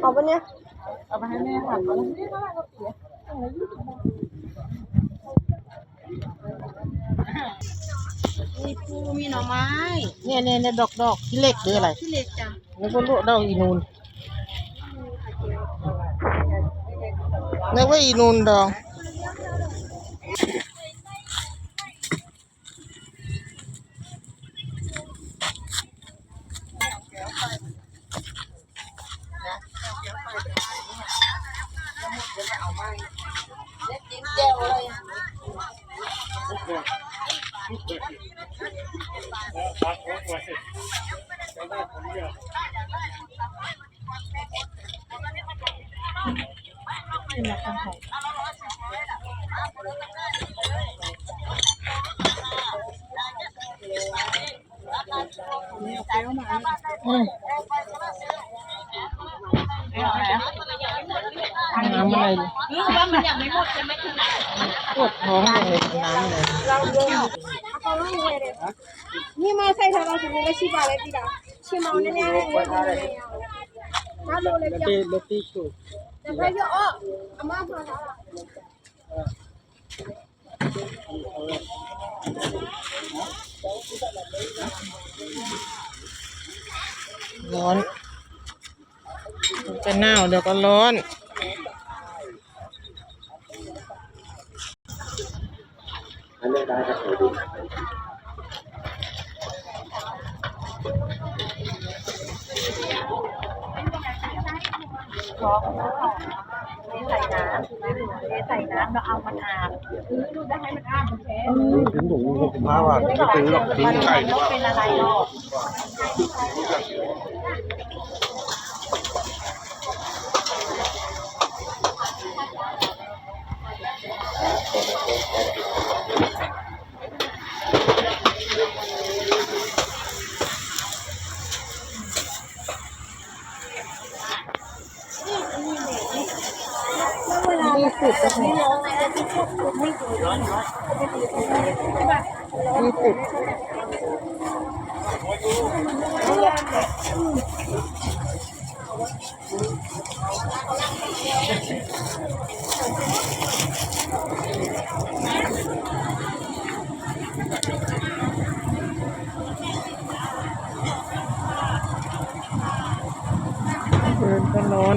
เอาปะเนี่ยเอาไปให้แม่หั่นแล้วนี่เท่าไหร่ก็เสียมีปูมีหน่อไม้เนี่ยเนี่ยเนี่ยดอกดอกที่เล็กหรืออะไรที่เล็กจ้ะแล้วก็ลวกดอกอีนูนนึกว่าอีนูนดอง อืมน้ำอะไรเลยหรือว่ามันยังไม่หมดจะไม่ถึงไหนปวดท้องเลยน้ำเลย นี่มาใส่เธอเราถึงได้ชิบะเลยพี่ดาชิมเอาแน่ๆเลยถ้าโลเลยแล้วเดียวตีแล้วตีสูบแต่ไปเยอะอะอาม่าพอแล้วร้อน มันจะหนาวเดี๋ยวก็ร้อนใส่น้ำใส่น้ำเราเอามันอาบดูได้ให้มันอาบมันแฉะถึงถุงหกสิบห้าบาทไม่ซื้อหรอกทิ้งไก่ดีกว่าเป็นอะไรหรอก มีสุดก็พอมีสุดเดินก็ร้อน